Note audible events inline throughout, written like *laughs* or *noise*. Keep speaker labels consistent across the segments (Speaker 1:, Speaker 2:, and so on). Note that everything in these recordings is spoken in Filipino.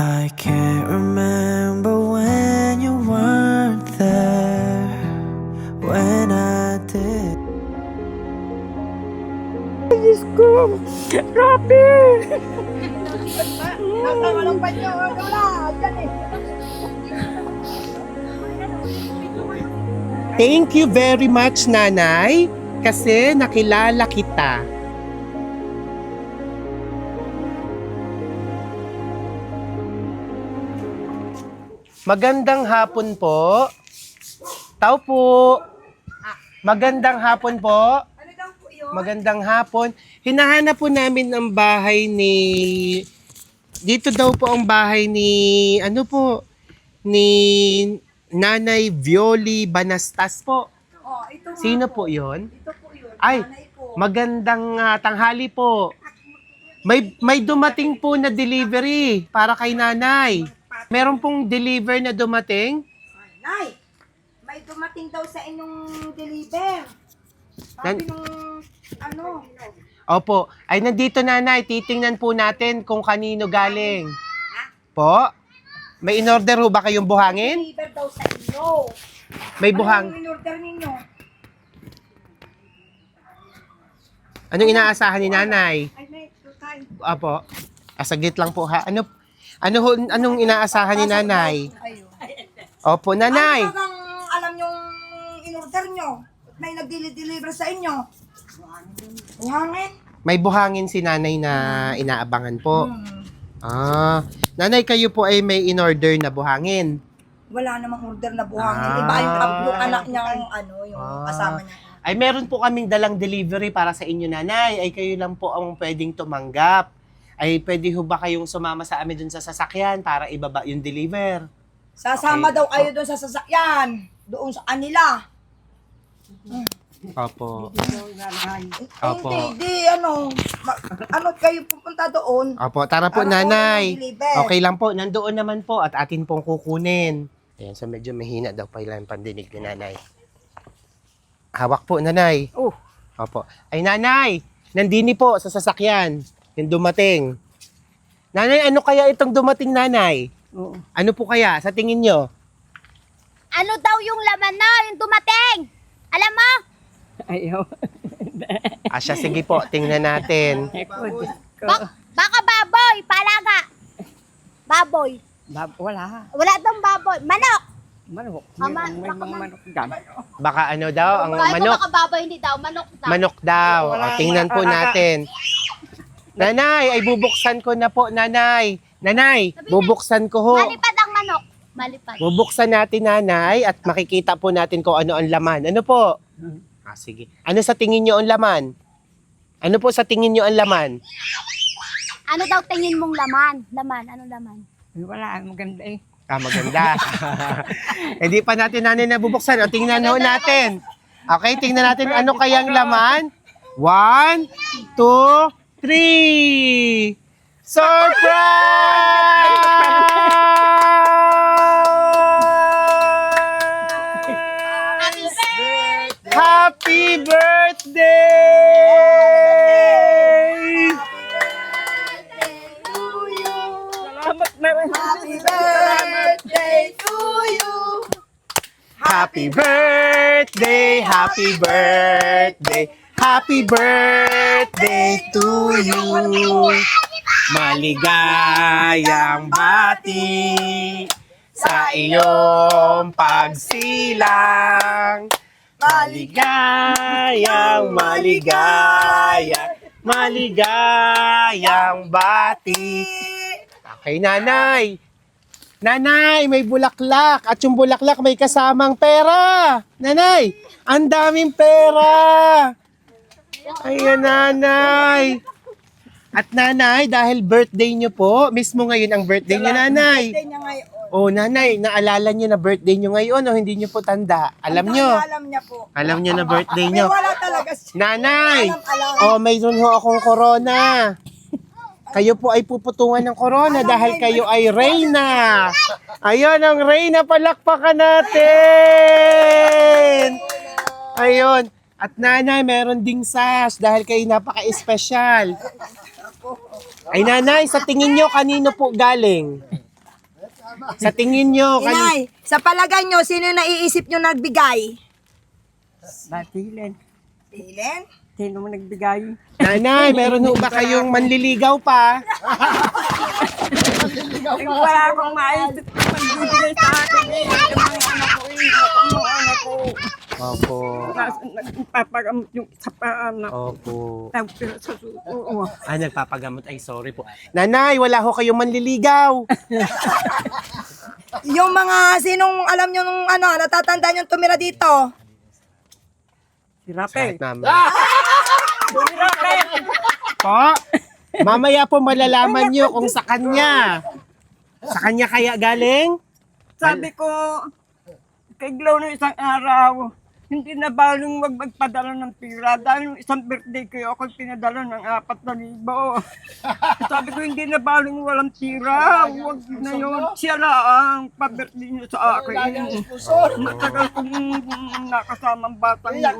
Speaker 1: I can't remember when you weren't there. When I did.
Speaker 2: Nasama lang pa niyo. Wala. Diyan eh.
Speaker 3: Thank you very much, nanay, kasi nakilala kita. Magandang hapon po. Tao po. Magandang hapon po.
Speaker 2: Ano daw po yun?
Speaker 3: Magandang hapon. Hinahanap po namin ang bahay ni... Dito daw po ang bahay ni... Ano po? Ni Nanay Violi Banastas po.
Speaker 2: Oh, ito nga
Speaker 3: Sino po yon?
Speaker 2: Ito po yun.
Speaker 3: Ay,
Speaker 2: Nanay ko.
Speaker 3: magandang ah, tanghali po. May may dumating po na delivery para kay nanay. Meron pong deliver na dumating.
Speaker 2: Nay, may dumating daw sa inyong deliver. Sabi
Speaker 3: Nan-
Speaker 2: nung ano,
Speaker 3: Opo. Ay, nandito nanay. Titingnan po natin kung kanino galing. Po? May in-order ho ba kayong buhangin?
Speaker 2: deliver daw sa inyo.
Speaker 3: May buhang.
Speaker 2: Ano yung in-order ninyo?
Speaker 3: Anong inaasahan ni nanay?
Speaker 2: Ay, may tutay.
Speaker 3: Opo. Ah, saglit lang po ha. Ano ano ho, anong inaasahan ni nanay?
Speaker 2: Ayun.
Speaker 3: Opo, nanay.
Speaker 2: Ano bagang alam yung in-order nyo? May nag-deliver sa inyo? Buhangin?
Speaker 3: May buhangin si nanay na inaabangan po.
Speaker 2: Hmm.
Speaker 3: Ah, nanay kayo po ay may in-order na buhangin.
Speaker 2: Wala namang order na buhangin.
Speaker 3: Ah.
Speaker 2: Iba yung, yung anak niya, ano, yung
Speaker 3: Ah.
Speaker 2: kasama niya.
Speaker 3: Ay meron po kaming dalang delivery para sa inyo nanay. Ay kayo lang po ang pwedeng tumanggap. Ay pwede ho ba kayong sumama sa amin dun sa sasakyan para ibaba yung deliver?
Speaker 2: Sasama
Speaker 3: Okay.
Speaker 2: daw kayo doon sa sasakyan. Doon sa kanila.
Speaker 3: Opo.
Speaker 2: Eh,
Speaker 3: Opo.
Speaker 2: Hindi, di, ano, ma- ano kayo pupunta doon?
Speaker 3: Opo, tara po
Speaker 2: Para
Speaker 3: nanay.
Speaker 2: po deliver.
Speaker 3: Okay lang po, nandoon naman po at atin pong kukunin. Ayan, so medyo mahina daw pa yung pandinig ni nanay. Hawak po, nanay.
Speaker 2: Oh.
Speaker 3: Opo. Ay, nanay, nandini po sa sasakyan. Yung dumating. Nanay, ano kaya itong dumating, nanay?
Speaker 2: Oo.
Speaker 3: Ano po kaya, sa tingin nyo?
Speaker 4: Ano daw yung laman na, yung dumating? Alam mo?
Speaker 5: Ayaw.
Speaker 3: Asya, sige po, tingnan natin.
Speaker 4: Bak- baka baboy, palaga. Baboy.
Speaker 5: Bab, wala.
Speaker 4: Wala daw baboy. Manok.
Speaker 5: Manok.
Speaker 4: Ah, ma-
Speaker 5: may
Speaker 4: baka
Speaker 5: mga
Speaker 4: man-
Speaker 5: manok dyan.
Speaker 3: Baka ano daw, ang
Speaker 4: Kahit
Speaker 3: manok.
Speaker 4: baka baboy, hindi daw. Manok daw.
Speaker 3: Manok daw. O, tingnan po natin. Nanay, ay bubuksan ko na po, nanay. Nanay, bubuksan ko ho.
Speaker 4: Malipad ang manok. Malipad.
Speaker 3: Bubuksan natin, nanay, at makikita po natin kung ano ang laman. Ano po? Ah, sige. Ano sa tingin nyo ang laman? Ano po sa tingin nyo ang laman?
Speaker 4: Ano daw tingin mong laman? Laman, ano laman?
Speaker 5: Wala. Maganda eh.
Speaker 3: Ah, maganda. *laughs* Hindi pa natin nanay na bubuksan. O, tingnan ho natin. Okay, tingnan natin ano kayang laman. One, two, three. Surprise! Happy birthday!
Speaker 5: Salamat na rin.
Speaker 2: Happy birthday to you!
Speaker 3: Happy birthday, happy birthday, happy birthday to you. Maligayang bati sa iyong pagsilang. Maligayang, maligaya, maligayang bati. Okay, nanay. Nanay, may bulaklak. At yung bulaklak may kasamang pera. Nanay, ang daming pera. Ayan, nanay. At nanay, dahil birthday niyo po, mismo ngayon ang birthday niyo, nanay.
Speaker 2: Birthday niya ngayon.
Speaker 3: Oh, nanay, naalala niyo na birthday niyo ngayon o hindi niyo po tanda? Alam niyo.
Speaker 2: Alam niya po.
Speaker 3: Alam niyo na birthday
Speaker 2: Ay,
Speaker 3: niyo.
Speaker 2: wala talaga siya.
Speaker 3: Nanay, oh, mayroon ho akong corona. Kayo po ay puputungan ng corona dahil kayo ay reyna. Ayun ang reyna, palakpakan natin. Ayun. At nanay, meron ding sash dahil kayo napaka-espesyal. Ay nanay, sa tingin nyo, kanino po galing? Sa tingin nyo, kan-
Speaker 2: Inay, sa palagay nyo, sino yung naiisip nyo nagbigay?
Speaker 5: Batilin.
Speaker 2: Dylan?
Speaker 5: Sino mo nagbigay?
Speaker 3: nanay, meron ho ba kayong manliligaw pa?
Speaker 5: Eh, wala akong na magbibigay sa akin. eh. Yung mga anak ko, eh. Yung mga anak ko.
Speaker 3: Opo.
Speaker 5: Nagpapagamot yung sa paanak.
Speaker 3: Opo.
Speaker 5: Pero sa suko.
Speaker 3: Ah, nagpapagamot. Ay, sorry po. Nanay, wala ho kayong manliligaw. *laughs*
Speaker 2: Yung mga sinong alam nyo nung ano, natatanda nyo tumira dito?
Speaker 5: Si Rape.
Speaker 3: Naman. Po, mamaya po malalaman nyo kung sa kanya. Sa kanya kaya galing?
Speaker 5: Sabi ko, kay Glow ng isang araw, hindi na baling wag magpadala ng pira dahil isang birthday ko ako pinadala ng apat na libo. *laughs* Sabi ko hindi na baling walang pira, wag na yun. Siya lang pa-birthday niya sa akin. Matagal kong nakasamang batang yun.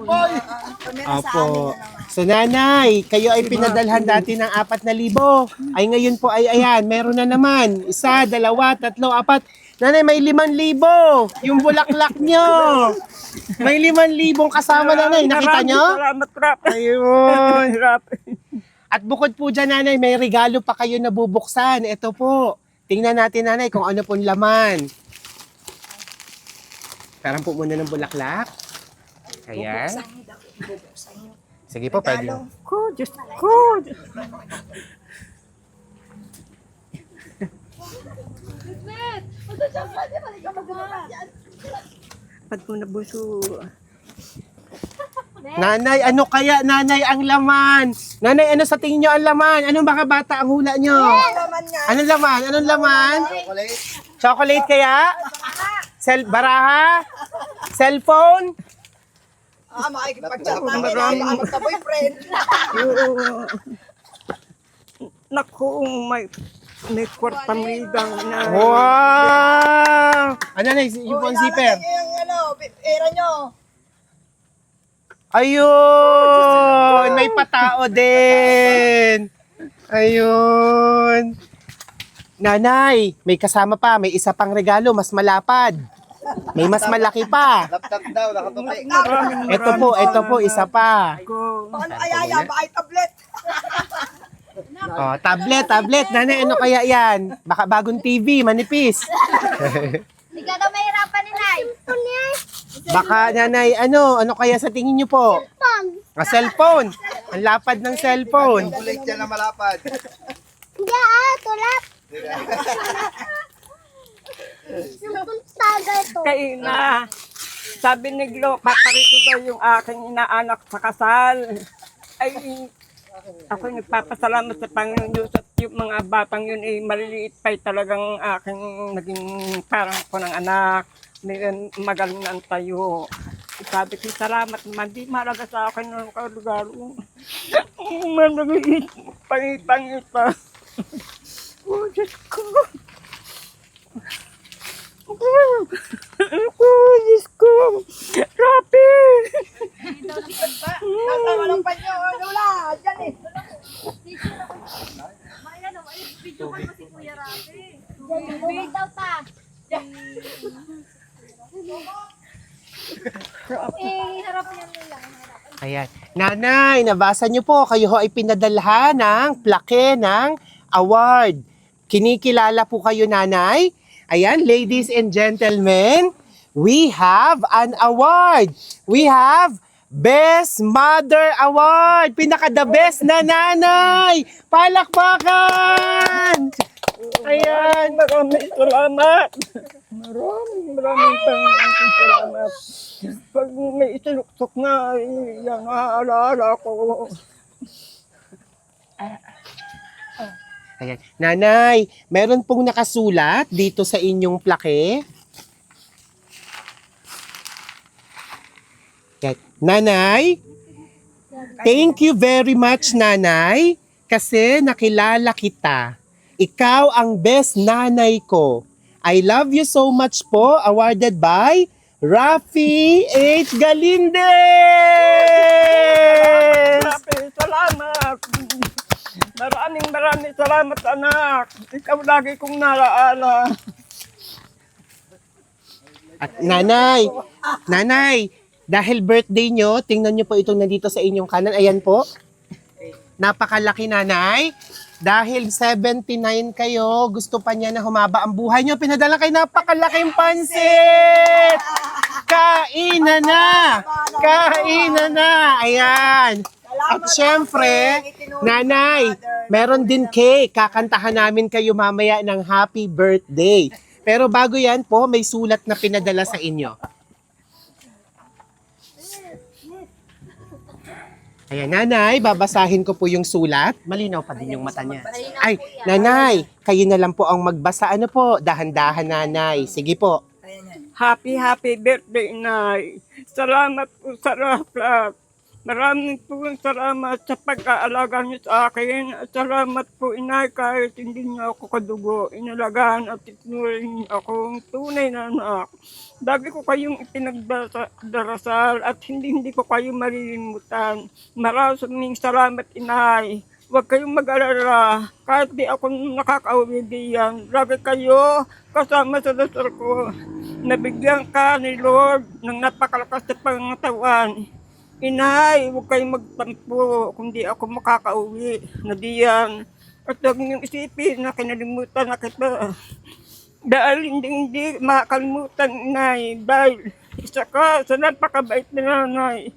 Speaker 3: Opo. So nanay, kayo ay pinadalhan dati ng apat na libo. Ay ngayon po ay ayan, meron na naman. Isa, dalawa, tatlo, apat. Nanay, may liman libo. Yung bulaklak nyo. May liman libong kasama nanay. Nakita nyo?
Speaker 5: Salamat, Rape.
Speaker 3: Ayun. *laughs* At bukod po dyan, nanay, may regalo pa kayo na bubuksan. Ito po. Tingnan natin, nanay, kung ano pong laman. Parang po muna ng bulaklak. Ayan. Sige po, pwede.
Speaker 5: Ko, Diyos ko. Pag ko nabuso, *laughs*
Speaker 3: Nanay, ano kaya, nanay, ang laman? Nanay, ano sa tingin nyo ang laman? Anong baka bata ang hula nyo? Anong laman? Anong laman? Chocolate. Chocolate kaya? Sel baraha? Cellphone?
Speaker 2: Ah, makikipag-chat namin.
Speaker 5: Maraming-
Speaker 2: Ah, magka-boyfriend.
Speaker 5: Naku, may, may kwartang lidang na.
Speaker 3: Wow! Ano na, yung pong zipper?
Speaker 2: Yung ano, era nyo.
Speaker 3: Ayun! May patao din! Ayun! Nanay, may kasama pa, may isa pang regalo, mas malapad. May mas malaki pa.
Speaker 6: Laptop daw, nakatupi.
Speaker 3: Ito po, ito po, isa pa.
Speaker 5: ko.
Speaker 2: Ano ayaya, baka ay tablet. *laughs*
Speaker 3: Oh, tablet, tablet. Nanay, ano kaya yan? Baka bagong TV, manipis. *laughs*
Speaker 4: Hindi ka daw mahirapan ni Nay.
Speaker 3: Baka nanay, ano, ano kaya sa tingin niyo po? A cellphone. Ang lapad ng cellphone.
Speaker 6: Kulit yan na malapad.
Speaker 4: Hindi ah, tulap. Yung tagal to.
Speaker 5: Kaya na, sabi ni Glo, paparito daw yung aking inaanak sa kasal. Ay, ako nagpapasalamat sa Panginoon Diyos at yung mga batang yun ay maliliit pa talagang aking naging parang ko ng anak. Ngayon, magaling na tayo. Sabi ko, salamat naman. Di malaga sa akin ng kalugaro. *laughs* Malagay, pangit-pangit pa. *laughs* Oh, Diyos ko. Ako, Diyos ko. Rapi.
Speaker 2: Kasama ng panyo. Wala, dyan eh.
Speaker 4: Tubig daw ta. Eh, harap niya nila.
Speaker 3: Ayan. Nanay, nabasa niyo po, kayo ho ay pinadalhan ng plaque ng award. Kinikilala po kayo, nanay. Ayan, ladies and gentlemen, we have an award. We have Best Mother Award. Pinaka the best na nanay. Palakpakan! Ayan.
Speaker 5: Maraming salamat. Maraming maraming maraming salamat. Pag may isinuksok na, yan naaalala ko.
Speaker 3: Ayan. Nanay, meron pong nakasulat dito sa inyong plaque. Yan. Nanay, thank you very much, Nanay, kasi nakilala kita. Ikaw ang best nanay ko. I love you so much po, awarded by Rafi H. Galindez!
Speaker 5: Maraming maraming salamat anak. Ikaw lagi kong nalaala.
Speaker 3: At nanay, nanay, dahil birthday nyo, tingnan nyo po itong nandito sa inyong kanan. Ayan po. Napakalaki nanay. Dahil 79 kayo, gusto pa niya na humaba ang buhay nyo. Pinadala kayo napakalaking pansit! Kainan na! Kainan na! Ayan. At syempre, nanay, meron din cake. Kakantahan namin kayo mamaya ng happy birthday. Pero bago yan po, may sulat na pinadala sa inyo. Ayan, nanay, babasahin ko po yung sulat. Malinaw pa din yung mata niya. Ay, nanay, kayo na lang po ang magbasa. Ano po? Dahan-dahan, nanay. Sige po.
Speaker 5: Happy, happy birthday, Inay. Salamat po sa lahat. Maraming po salamat sa pag-aalaga niyo sa akin. At salamat po, Inay, kahit hindi niyo ako kadugo. Inalagaan at itinuloy niyo akong tunay na anak. Lagi ko kayong ipinagdarasal at hindi hindi ko kayo malilimutan. Maraming salamat, Inay. Huwag kayong mag-alala. Kahit di ako nakakauwi diyan, lagi kayo kasama sa dasal ko. Nabigyan ka ni Lord ng napakalakas na pangatawan. Inay, huwag kayong magtampo kung di ako makakauwi na diyan. At huwag niyong isipin na kinalimutan na kita. Dahil hindi, hindi makakalimutan, inay. Dahil isa ka sa napakabait na nanay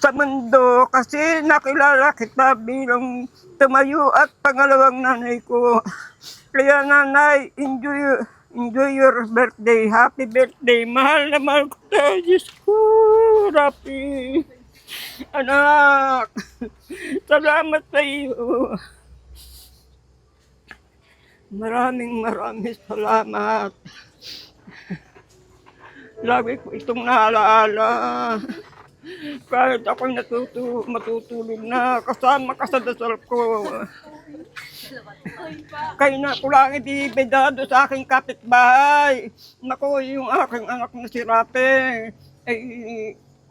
Speaker 5: sa mundo kasi nakilala kita bilang tumayo at pangalawang nanay ko. Kaya nanay, enjoy, enjoy your birthday. Happy birthday. Mahal na mahal ko tayo. Diyos ko, Rapi. Anak, salamat sa iyo. Maraming maraming salamat. Lagi ko itong naalaala. Kahit ako'y natutu matutulog na, kasama ka sa dasal ko. Kayo na ko lang ibibidado sa aking kapitbahay. Naku, yung aking anak na si Rape, ay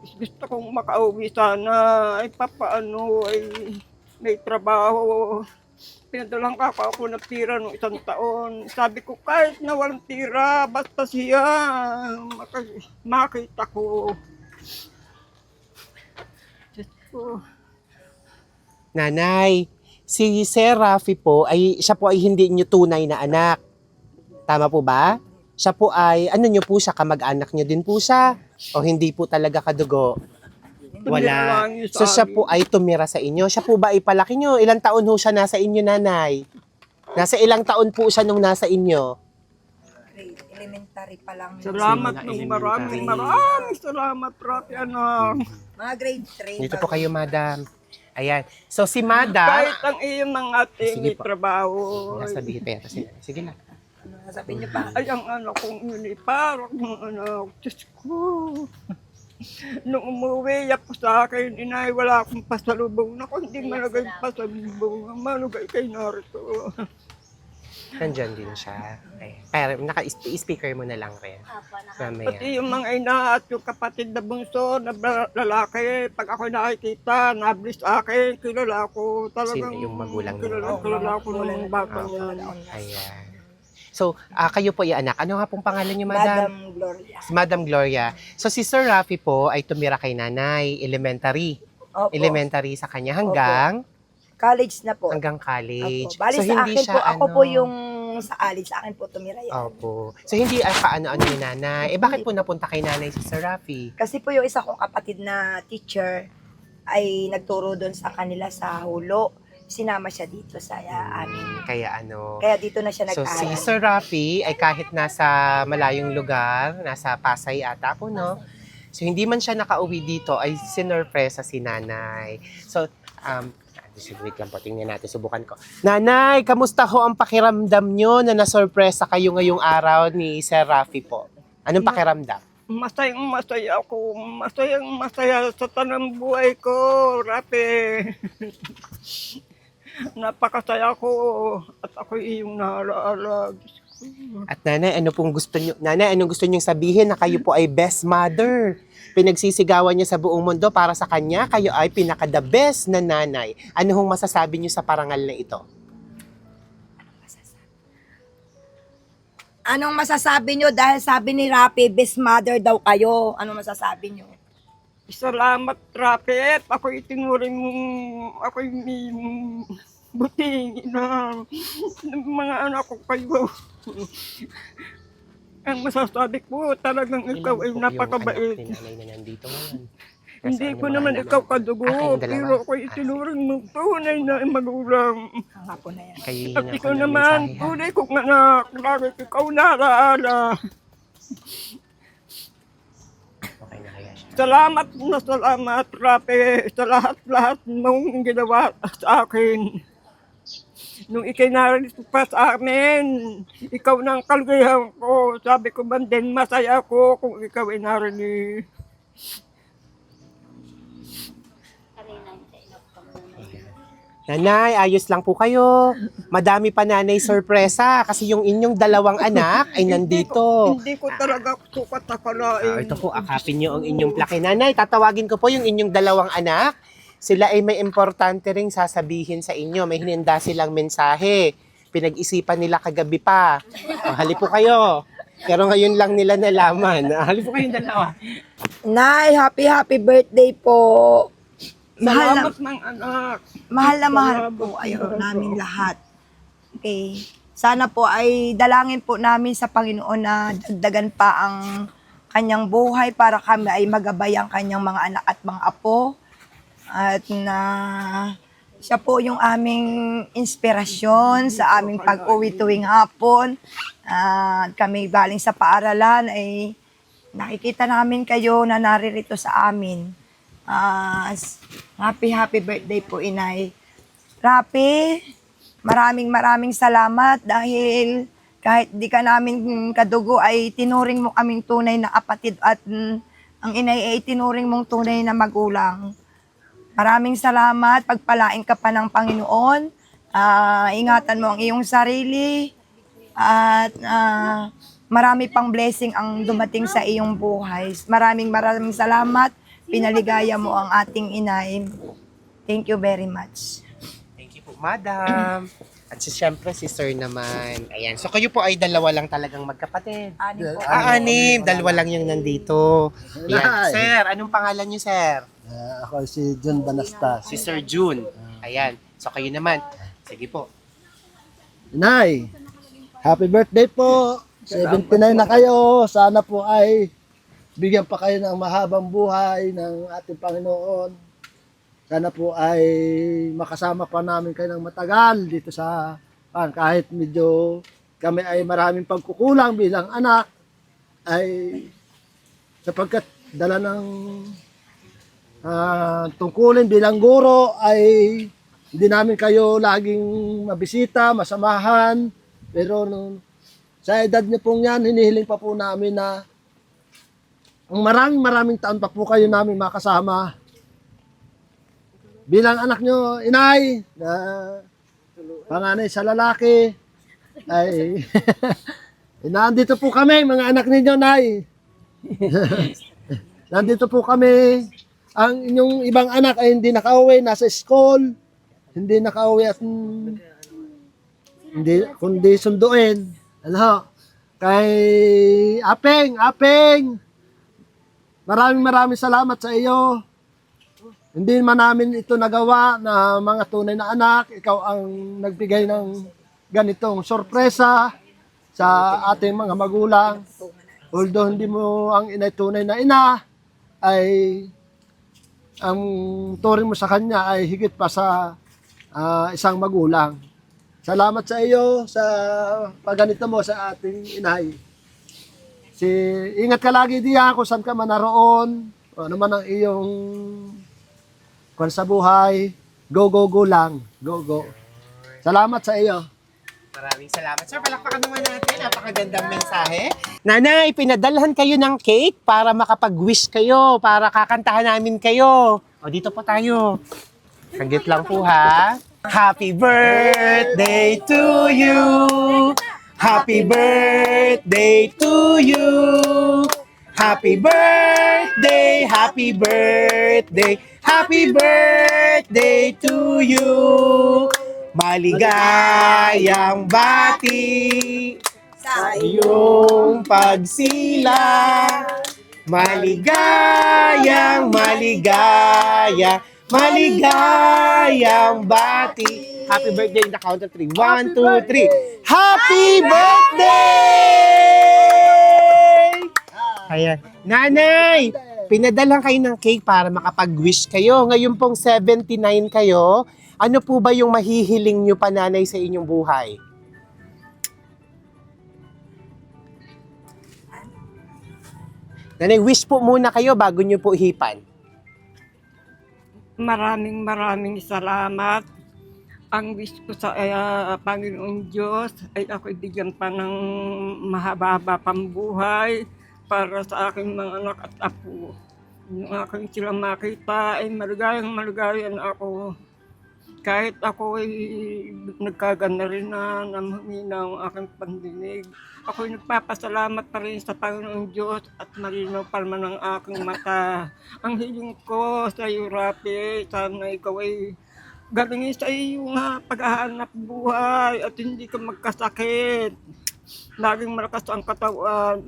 Speaker 5: gusto kong makauwi sana. Ay papaano, ay may trabaho. Pinadalang ka pa ako ng tira nung isang taon. Sabi ko, kahit na walang tira, basta siya makita ko. Diyos ko.
Speaker 3: Nanay, si Sir Rafi po, ay, siya po ay hindi niyo tunay na anak. Tama po ba? Siya po ay, ano niyo po siya, kamag-anak niyo din po siya? O hindi po talaga kadugo? Wala. So siya po ay tumira sa inyo. Siya po ba ay palaki niyo? Ilang taon ho siya nasa inyo, nanay? Nasa ilang taon po siya nung nasa inyo?
Speaker 2: Grade elementary pa lang.
Speaker 5: Salamat ng maraming maraming salamat, Rafi, anak.
Speaker 2: Mga grade 3.
Speaker 3: Dito po kayo, madam. Ayan. So si madam,
Speaker 5: Kahit ang iyong mga
Speaker 3: po.
Speaker 5: trabaho.
Speaker 3: nasa pera. Sige, sige na.
Speaker 2: Sabihin niyo pa.
Speaker 5: Ay, ang anak kong yun ay parang mga anak. Diyos ko. Nung umuwi ako sa akin, inay, wala akong pasalubong. Naku, hindi malagay pasalubong. Malagay kay narito.
Speaker 3: Nandyan din siya. Ay, pero naka-speaker mo na lang rin. Mamaya.
Speaker 5: Pati yung mga ina at yung kapatid na bunso na lalaki, pag ako nakikita, nablis sa akin, kilala ko. Talagang
Speaker 3: Sino yung magulang niya?
Speaker 5: kilala, kilala ko ng mga bata yan.
Speaker 3: Ayan. So, ah, kayo po yung anak. Ano nga pong pangalan niyo, madam?
Speaker 2: Madam Gloria.
Speaker 3: Si Madam Gloria. So, si Sir Rafi po ay tumira kay nanay, elementary.
Speaker 2: Opo.
Speaker 3: Elementary sa kanya hanggang
Speaker 2: College na po.
Speaker 3: hanggang college.
Speaker 2: Opo. Bali
Speaker 3: so,
Speaker 2: sa
Speaker 3: hindi
Speaker 2: akin
Speaker 3: siya
Speaker 2: po, ako
Speaker 3: ano,
Speaker 2: po yung sa college, sa akin po tumira yan.
Speaker 3: Opo. So, hindi ah, kaano-ano ni nanay. Eh, bakit po napunta kay nanay si Sir Rafi?
Speaker 2: Kasi po yung isa kong kapatid na teacher ay nagturo doon sa kanila sa hulo. Sinama siya dito sa uh, amin.
Speaker 3: Kaya ano...
Speaker 2: Kaya dito na siya
Speaker 3: So si. Sir Rafi ay kahit nasa malayong lugar, nasa Pasay ata po, no? So hindi man siya nakauwi dito, ay sinurpresa si nanay. So, um, wait lang po, tingnan natin, subukan ko. Nanay, kamusta ho ang pakiramdam nyo na nasurpresa kayo ngayong araw ni Sir Rafi po? Anong pakiramdam?
Speaker 5: Masayang masaya ako. Masayang masaya sa tanang buhay ko, Rapi. *laughs* Napakasaya ko at ako iyong naalaala.
Speaker 3: At nanay, ano pong gusto nyo? Nanay, anong gusto nyo sabihin na kayo po ay best mother? Pinagsisigawan niya sa buong mundo para sa kanya, kayo ay pinaka-the best na nanay. Ano hong masasabi niyo sa parangal na ito?
Speaker 2: Anong masasabi nyo dahil sabi ni Rapi, best mother daw kayo? Anong masasabi nyo?
Speaker 5: Salamat, Rapet. Ako itinuring mong, ako may buting na ng mga anak ko kayo. Ang masasabi ko, talagang ikaw ay napakabait.
Speaker 3: Na. *laughs*
Speaker 5: Hindi ko naman ikaw kadugo, pero ako itinuring mong tunay na magulang. At ikaw naman, tunay kong anak, bakit ikaw naraala.
Speaker 3: Okay na kaya siya.
Speaker 5: Salamat na salamat, Rape, sa lahat-lahat mong ginawa sa akin. Nung ikay narito pa sa amin, ikaw nang kaligayahan ko. Sabi ko man din, masaya ko kung ikaw ay narinig.
Speaker 3: Nanay, ayos lang po kayo. Madami pa nanay sorpresa kasi yung inyong dalawang anak ay *laughs* nandito.
Speaker 5: Hindi ko talaga sukat sa
Speaker 3: Ah, ito po, akapin nyo ang inyong plake. Nanay, tatawagin ko po yung inyong dalawang anak. Sila ay may importante ring sasabihin sa inyo. May hininda silang mensahe. Pinag-isipan nila kagabi pa. Oh, hali po kayo. Pero ngayon lang nila nalaman. Ah, Hali po kayong dalawa.
Speaker 2: Nay, happy happy birthday po. Mahal na,
Speaker 5: Salamat ng anak.
Speaker 2: mahal na mahal po ayo namin lahat. Okay. Sana po ay dalangin po namin sa Panginoon na dagdagan pa ang kanyang buhay para kami ay magabay ang kanyang mga anak at mga apo. At na siya po yung aming inspirasyon sa aming pag-uwi tuwing hapon. At kami galing sa paaralan ay nakikita namin kayo na naririto sa amin. S- happy happy birthday po inay. Rapi, maraming maraming salamat dahil kahit di ka namin kadugo ay tinuring mo kaming tunay na kapatid at mm, ang inay ay tinuring mong tunay na magulang. Maraming salamat, pagpalain ka pa ng Panginoon. Ah, ingatan mo ang iyong sarili at ah, marami pang blessing ang dumating sa iyong buhay. Maraming maraming salamat. Pinaligaya mo ang ating inay. Thank you very much.
Speaker 3: Thank you po, madam. At si syempre, si sir naman. Ayan. So kayo po ay dalawa lang talagang magkapatid.
Speaker 2: Ani po.
Speaker 3: Ah, anim. Dalawa lang yung nandito. Ayan. Sir, anong pangalan niyo, sir?
Speaker 6: Ah, ako si John Banastas.
Speaker 3: Si Sir June. Ayan. So kayo naman. Sige po.
Speaker 6: Nay, happy birthday po. 79 na kayo. Sana po ay bigyan pa kayo ng mahabang buhay ng ating Panginoon. Sana po ay makasama pa namin kayo ng matagal dito sa pan kahit medyo kami ay maraming pagkukulang bilang anak ay sapagkat dala ng ah, tungkulin bilang guro ay hindi namin kayo laging mabisita, masamahan. Pero nung, sa edad niyo pong yan, hinihiling pa po namin na ang maraming maraming taon pa po kayo namin makasama. Bilang anak nyo, inay, na panganay sa lalaki, ay *laughs* nandito po kami, mga anak ninyo, nay. *laughs* nandito po kami. Ang inyong ibang anak ay hindi nakauwi, nasa school hindi nakauwi at mm, hindi kundi sunduin. Ano? Kay Apeng, Apeng. Maraming maraming salamat sa iyo. Hindi man namin ito nagawa na mga tunay na anak. Ikaw ang nagbigay ng ganitong sorpresa sa ating mga magulang. Although hindi mo ang inay tunay na ina, ay ang turing mo sa kanya ay higit pa sa ah, isang magulang. Salamat sa iyo sa pagganito mo sa ating inay. Si ingat ka lagi diyan kung saan ka man naroon. Ano man ang iyong kwan sa buhay. Go, go, go lang. Go, go. Salamat sa iyo.
Speaker 3: Maraming salamat. Sir, palakpakan naman natin. Napakagandang mensahe. Nanay, pinadalhan kayo ng cake para makapag-wish kayo, para kakantahan namin kayo. O, dito po tayo. Saglit lang po ha. Happy birthday to you. Happy birthday to you. Happy birthday, happy birthday, happy birthday to you. Maligayang bati
Speaker 2: sa
Speaker 3: iyong pagsilang. Maligayang, maligaya, maligayang bati. Happy birthday in the count of three. One, two, three. Happy birthday! Ayan. Nanay, pinadalang kayo ng cake para makapag-wish kayo. Ngayon pong 79 kayo. Ano po ba yung mahihiling nyo pa nanay sa inyong buhay? Nanay, wish po muna kayo bago nyo po hipan.
Speaker 5: Maraming maraming salamat. Ang wish ko sa ah, Panginoong Diyos ay ako bigyan pa ng mahaba pambuhay para sa aking mga anak at apo. Yung aking sila makita ay maligayang maligayang ako. Kahit ako ay nagkaganda rin na namumina ang aking pandinig. Ako ay nagpapasalamat pa rin sa Panginoong Diyos at malinaw pa naman ang aking mata. Ang hiling ko sa iyo, Rapi, sana ikaw ay galingin sa iyong ah, paghahanap buhay at hindi ka magkasakit. Laging malakas ang katawan.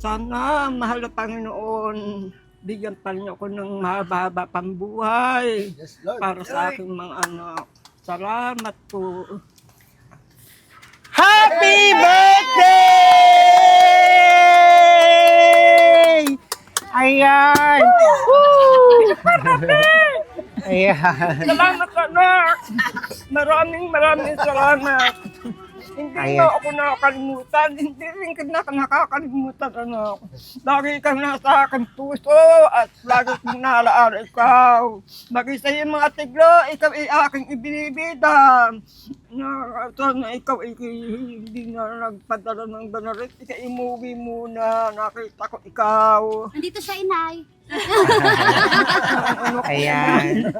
Speaker 5: Sana, mahal na Panginoon, bigyan pa niyo ako ng mahaba pambuhay
Speaker 6: Yes, Lord.
Speaker 5: para sa aking mga anak. Salamat po.
Speaker 3: Happy birthday! Ayan! Woo! *laughs* Ayan.
Speaker 5: Salamat anak! Maraming maraming salamat. Hindi
Speaker 3: Ayan.
Speaker 5: mo ako nakakalimutan. Hindi rin ka na nakakalimutan, anak. Lagi kang nasa aking puso at lagi kong naalaala ikaw. Lagi sa iyong mga tiglo, ikaw ay aking ibinibida. Na, sana ikaw ay hindi na nagpadala ng banarit. Ikaw imuwi muna. Nakita ko ikaw.
Speaker 4: Nandito siya, inay.
Speaker 3: Ayan.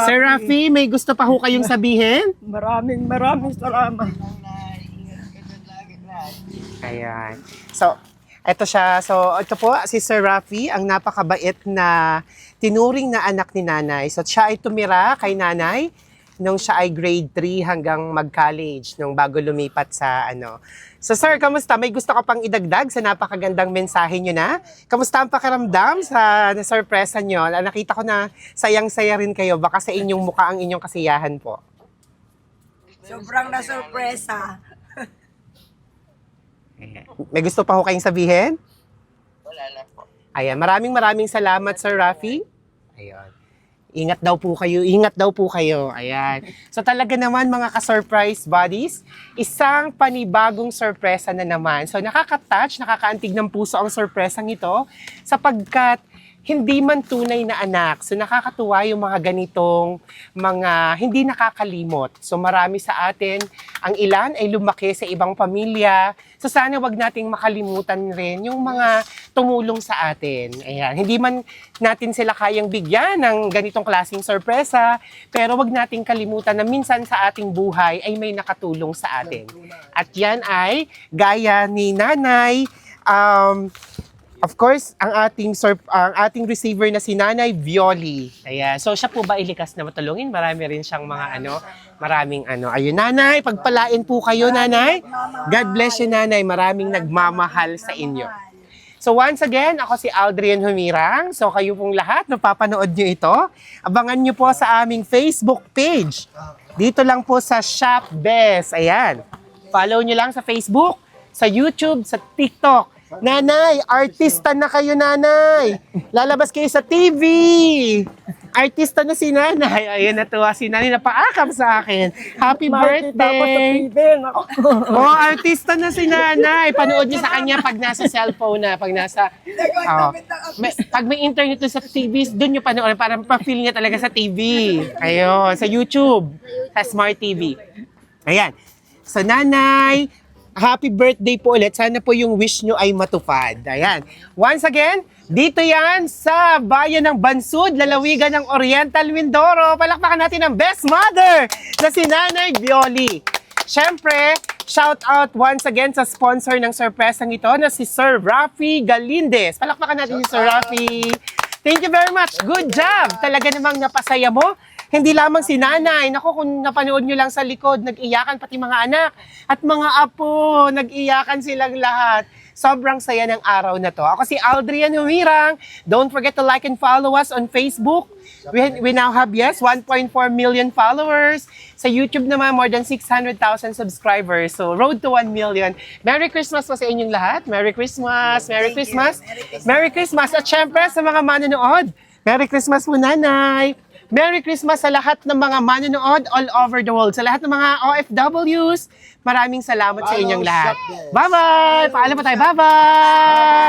Speaker 3: Sir Rafi, may gusto pa ho kayong sabihin?
Speaker 5: Maraming maraming salamat.
Speaker 3: Ayan. So, eto siya. So, ito po, si Sir Rafi, ang napakabait na tinuring na anak ni nanay. So, siya ay tumira kay nanay nung siya ay grade 3 hanggang mag-college, nung bago lumipat sa ano. So, sir, kamusta? May gusto ka pang idagdag sa napakagandang mensahe nyo na? Kamusta ang pakiramdam sa na-surpresa nyo? Nakita ko na sayang-saya rin kayo. Baka sa inyong mukha ang inyong kasiyahan po.
Speaker 2: Sobrang na-surpresa. *laughs*
Speaker 3: May gusto pa ho kayong sabihin? Wala na po. Ayan, maraming maraming salamat, Sir Rafi. Ayan. Ingat daw po kayo, ingat daw po kayo. Ayan. So talaga naman mga ka-surprise buddies, isang panibagong sorpresa na naman. So nakaka-touch, nakakaantig ng puso ang sorpresang ito sapagkat hindi man tunay na anak. So nakakatuwa yung mga ganitong mga hindi nakakalimot. So marami sa atin, ang ilan ay lumaki sa ibang pamilya. So sana wag nating makalimutan rin yung mga tumulong sa atin. Ayan, hindi man natin sila kayang bigyan ng ganitong klaseng sorpresa, pero wag nating kalimutan na minsan sa ating buhay ay may nakatulong sa atin. At yan ay gaya ni Nanay, um, Of course, ang ating sur- ang ating receiver na si Nanay Violi. Ayan. So siya po ba ilikas na matulungin? Marami rin siyang mga ano, maraming ano. Ayun, Nanay, pagpalain po kayo, Nanay. God bless you, Nanay. Maraming nagmamahal sa inyo. So once again, ako si Aldrian Humirang. So kayo pong lahat, napapanood nyo ito. Abangan nyo po sa aming Facebook page. Dito lang po sa Shop Best. Ayan. Follow nyo lang sa Facebook, sa YouTube, sa TikTok. Nanay, artista na kayo, nanay. Lalabas kayo sa TV. Artista na si nanay. Ayun, natuwa si nanay. Napaakap sa akin. Happy birthday. *laughs* Oh, artista na si nanay. Panood niyo sa kanya pag nasa cellphone na, pag nasa... Oh. May, pag may internet sa TV, doon niyo panood. Para pa-feel niya talaga sa TV. Ayun, sa YouTube. Sa Smart TV. Ayan. So, nanay, happy birthday po ulit. Sana po yung wish nyo ay matupad. Ayan. Once again, dito yan sa bayan ng Bansud, lalawigan ng Oriental Mindoro. Palakpakan natin ang best mother na si Nanay Violi. Siyempre, shout out once again sa sponsor ng sorpresang ito na si Sir Rafi Galindez. Palakpakan natin si Sir Rafi. Thank you very much. Good job. Talaga namang napasaya mo Hindi lamang si nanay. Naku, kung napanood nyo lang sa likod, nag-iyakan pati mga anak. At mga apo, nag-iyakan silang lahat. Sobrang saya ng araw na to. Ako si Aldrian Humirang. Don't forget to like and follow us on Facebook. We, we now have, yes, 1.4 million followers. Sa YouTube naman, more than 600,000 subscribers. So, road to 1 million. Merry Christmas po sa inyong lahat. Merry Christmas. Merry Christmas. Merry Christmas. At syempre, sa mga manonood, Merry Christmas po, nanay. Merry Christmas sa lahat ng mga manonood all over the world. Sa lahat ng mga OFWs, maraming salamat sa inyong lahat. Bye-bye! Paalam po tayo. Bye-bye!